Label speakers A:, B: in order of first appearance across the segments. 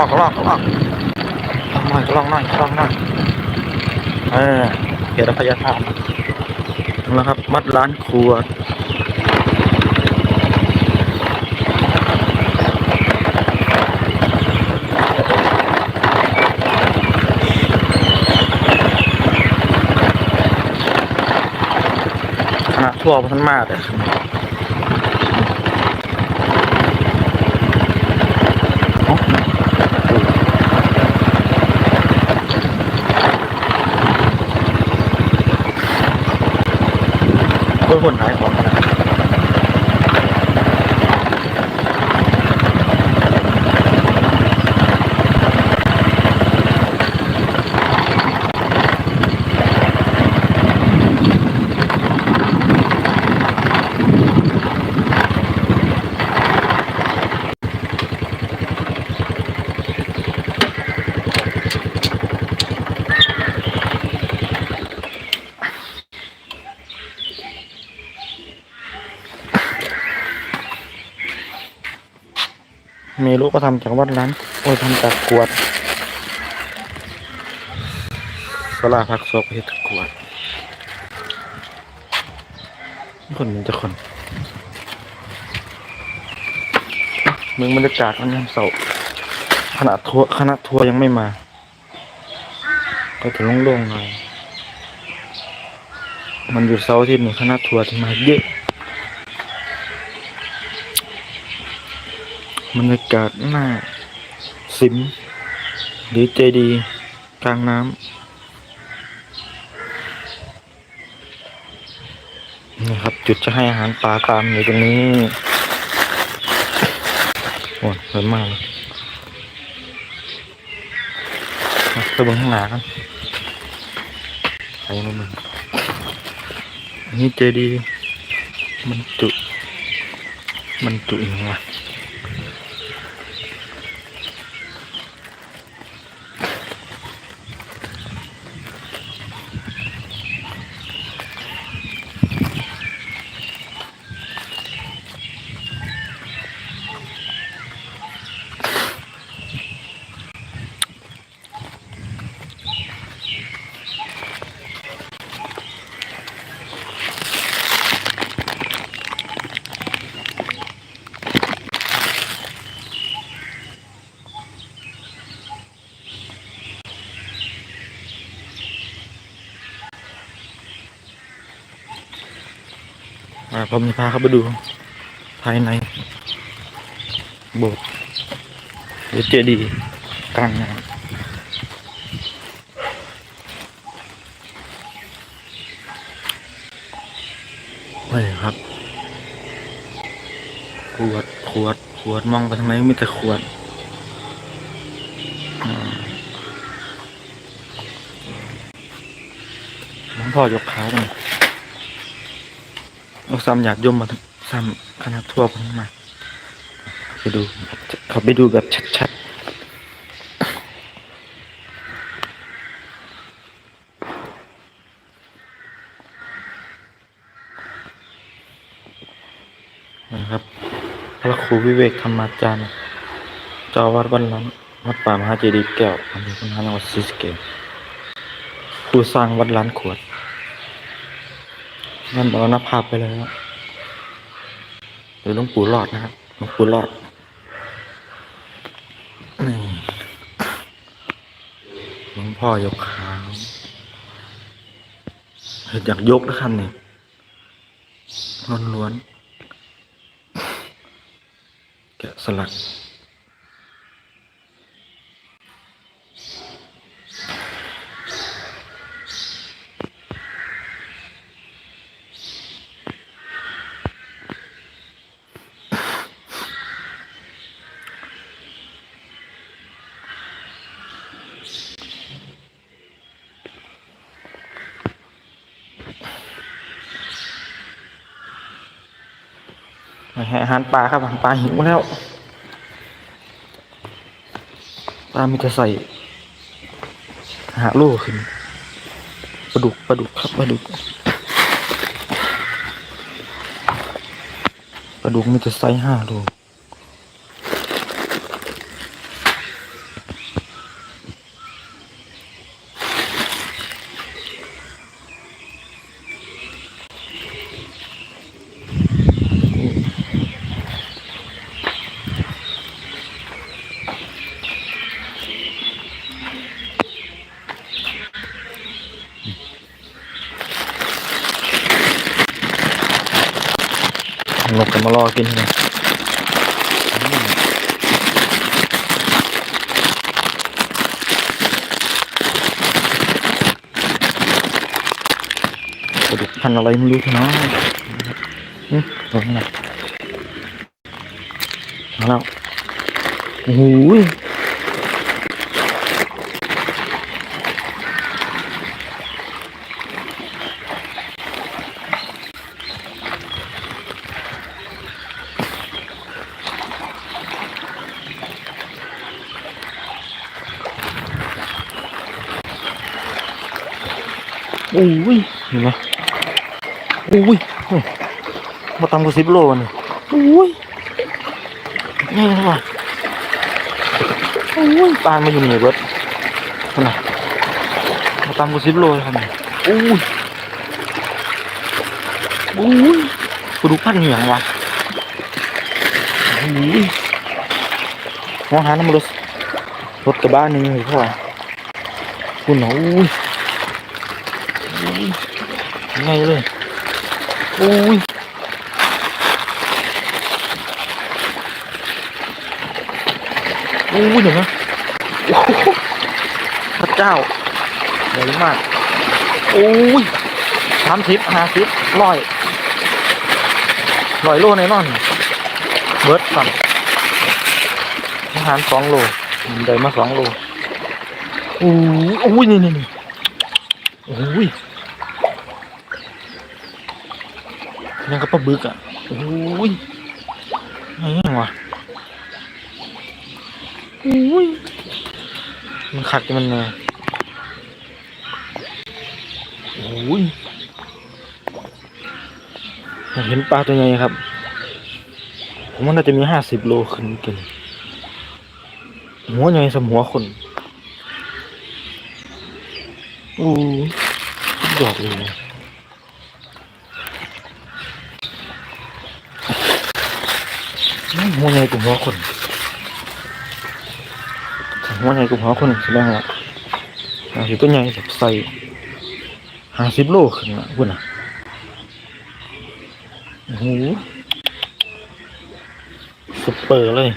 A: ลองทดลองทดลองลองหน่อยทดลองหน่อยทดลองหน่อยเออเดี๋ยวเราพยายามนะครับ มัดร้านครัวขนาดทั่วพันมากเลยเอ้าเพื่อ คนขายของ มลูก็ทำจากวัดร้านโอ้ยทำจากกวดสลาผักศพเฮ็ดกวดคนมันจะคนเมืองบรรยากาศมันยังเศร้าขนาดทัวคณะทัวร์ยังไม่มา ก็จะโล่งๆหน่อยมันอยู่เสาร์อาที่นี่คณะทัวร์ที่มาเยอะ บรรยากาศหน้า สิม หรือเจดีกลางน้ำนี่ครับ จุดจะให้อาหารปลาตามอยู่ตรงนี้โอ้ยสวยมากเลยมาไปเบนข้างหน้ากันไปนู่นมึงนี่เจดีมันจุ มันจุยังไง ผมจะพาเขาไปดู ภายในโบสถ์หรือเจดีย์กลางน้ำนี่ครับ ขวด ขวด ขวด มองไปทางไหนมีแต่ขวดอ่าหลวงพ่อยกขาตรง เอาซ้ำอยากยมมาซ้ำคณะทั่วไปมาไปดูเขาไปดูแบบชัดๆนะครับพระครูวิเวกธรรมาจารย์เจ้าวาดวัดล้านวัดป่ามหาเจดีย์แก้วอำเภอพุนนจังหวัดศรีสะเกษครูสร้างวัดล้านขวด นั่นมรณภาพไปแล้วหรือหลวงปู่รอดนะครับหลวงปู่รอดหลวงพ่อยกขาเห็นอยากยกนะครับเนี่ยล้วนๆแกะสลัก ให้อาหารปลาครับอาหารปลาหิวแล้วปลามีแต่ใส่หาโล่ขึ้นปลาดุกปลาดุกครับปลาดุกปลาดุกมีจะไซส์ห้าโล นกจะมารอกินเลยปลาดุกพันอะไรไม่รู้น้องอืมตรงนี้นะมาแล้วโอ้ย โอ้ยเห็นไหมโอ้ยโอ้ยมาตามกูสิบโลนี่โอ้ยนี่นะว่ะโอ้ยปานมาอยู่นี่เบิดนั่นน่ะมาตามกูสิบโลเลยครับนี่โอ้ยโอ้ยกูดูพันเหนียงว่ะโอ้ยมองหาน้ำมันรถรถกระบะหนึ่งเลยพ่อคุณน่ะโอ้ย ไงเลยโอ้ยโอ้ยเดี๋ยวนะโอ้โหพระเจ้าใหญ่มากโอ้ยสามสิบห้าสิบร้อยร้อยโลแน่นอน เบิร์ดสั่นอาหารสองโลได้มาสองโลโอ้ยโอ้ยนี่นี่นี่โอ้ย ยังกับปลาบึกอะ โอ้ยไงยังวะโอ้ย มันขัดกันมันไงโอ้ยอยากเห็นปลาตัวใหญ่ครับ ผมว่าน่าจะมีห้าสิบโลขึ้นกันหัวใหญ่สมหัวคนโอ้ยสุดยอดเลยนะ หัวใหญ่กลุ่มหัวคนหัวใหญ่กลุ่มหัวคนแสดงว่าอาสิตัวใหญ่แบบใส่ห้าสิบโลขึ้นมาคุณอะโอ้โหสุดเปอร์เลย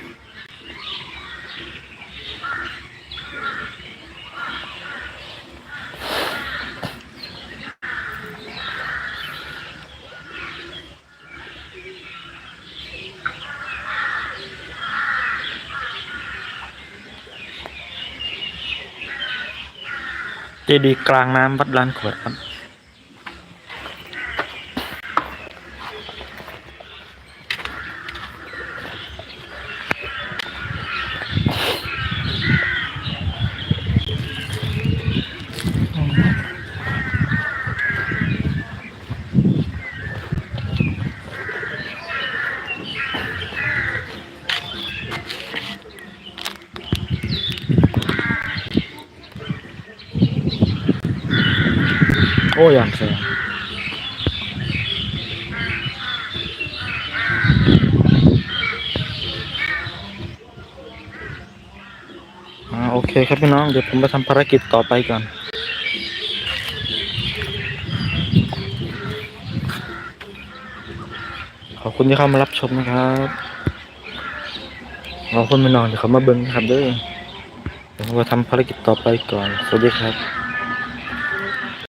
A: เจดีย์กลางน้ำวัดลานขวดครับ โอ้ยอย่างแสงอ่โอเคครับพี่น้องเดี๋ยวผมไปทำภารกิจต่อไปก่อนขอบคุณที่เข้ามารับชมนะครับขอบคุณพี่น้องที่เขามาเบิ้งนะครับเด้อเดี๋ยผมไปทำภารกิจต่อไปก่อน สวัสดีครับ